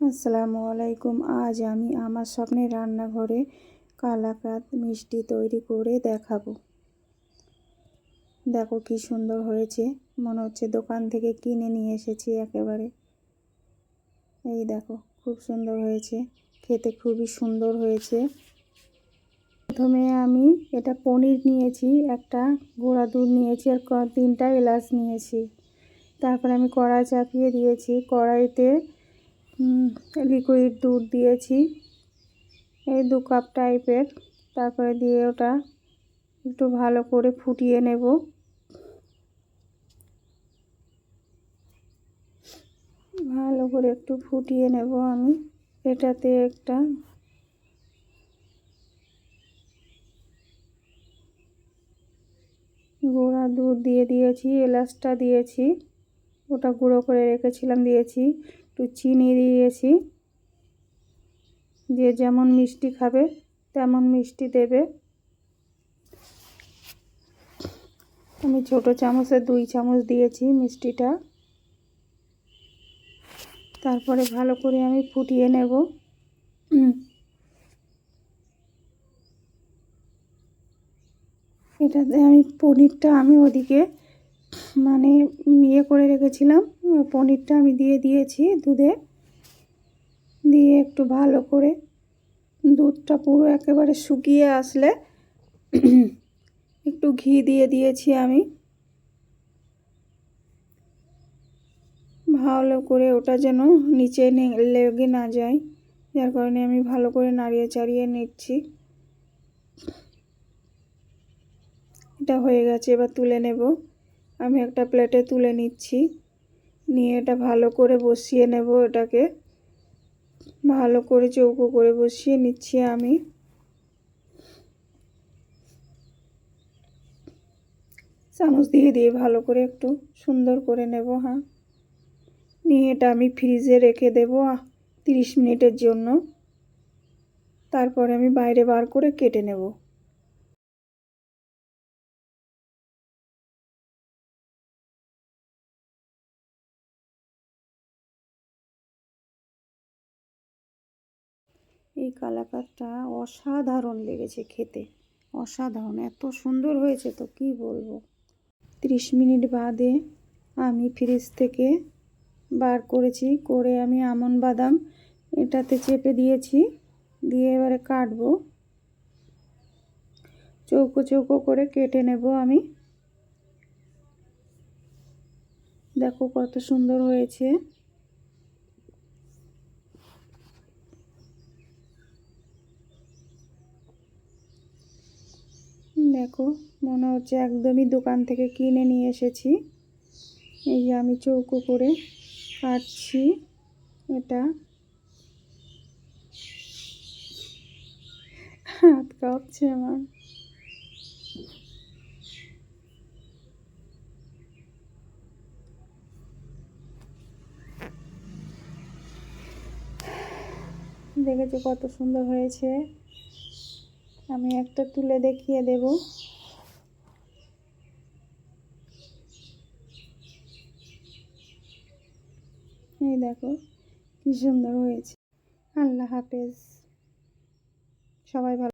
আসসালামু আলাইকুম। আজ আমি আমার স্বপ্নের রান্নাঘরে কালাকাত মিষ্টি তৈরি করে দেখাবো। দেখো কি সুন্দর হয়েছে। মনে হচ্ছে দোকান থেকে কিনে নিয়ে এসেছি একেবারে। এই দেখো, খুব সুন্দর হয়েছে। খেতে খুবই সুন্দর হয়েছে। প্রথমে আমি এটা পনির নিয়েছি, একটা গোড়া দুধ নিয়েছি আর তিনটা এলাচ নিয়েছি। তারপরে আমি কড়াই চাপিয়ে দিয়েছি। কড়াইতে লিকুইড দুধ দিয়েছি। এই দু কাপ টাইপের তারপরে দিয়ে ওটা একটু ভালো করে ফুটিয়ে নেব। ভালো করে একটু ফুটিয়ে নেব আমি। এটাতে একটা গোড়া দুধ দিয়ে দিয়েছি, এলাচটা দিয়েছি। ওটা গুঁড়ো করে রেখেছিলাম, দিয়েছি। একটু চিনি দিয়েছি। যে যেমন মিষ্টি খাবে, তেমন মিষ্টি দেবে। আমি ছোট চামচে দুই চামচ দিয়েছি মিষ্টিটা। তারপরে ভালো করে আমি ফুটিয়ে নেব। এটাতে আমি পনিরটা আমি ওদিকে মানে ইয়ে করে রেখেছিলাম, পনিরটা আমি দিয়ে দিয়েছি দুধে। দিয়ে একটু ভালো করে দুধটা পুরো একেবারে শুকিয়ে আসলে একটু ঘি দিয়ে দিয়েছি আমি। ভালো করে ওটা যেন নিচে লেগে না যায়, যার কারণে আমি ভালো করে নাড়িয়ে চাড়িয়ে নিচ্ছি। এটা হয়ে গেছে, এবার তুলে নেব। আমি একটা প্লেটে তুলে নিচ্ছি। নিয়ে এটা ভালো করে বসিয়ে নেব এটাকে। ভালো করে চৌকো করে বসিয়ে নিচ্ছি আমি। চামচ দিয়ে দিয়ে ভালো করে একটু সুন্দর করে নেব হ্যাঁ। নিয়ে এটা আমি ফ্রিজে রেখে দেব তিরিশ মিনিটের জন্য। তারপরে আমি বাইরে বার করে কেটে নেব। এই কালাকাতটা অসাধারণ লেগেছে খেতে। অসাধারণ, এত সুন্দর হয়েছে তো, কি বলব? ত্রিশ মিনিট বাদে আমি ফ্রিজ থেকে বার করেছি, করে আমি আমন বাদাম এটাতে চেপে দিয়েছি, দিয়ে এবারে কাটবো। চৌকো চৌকো করে কেটে নেব আমি। দেখো কত সুন্দর হয়েছে। দেখো, মনে হচ্ছে একদমই দোকান থেকে কিনে নিয়ে এসেছি। এই যে আমি চৌকো করে কাটছি এটা। হাত কাঁপছে আমার। দেখেছ কত সুন্দর হয়েছে? আমি একটা তুলে দেখিয়ে দেব। এই দেখো কি সুন্দর হয়েছে। আল্লাহ হাফেজ। সবাই ভালো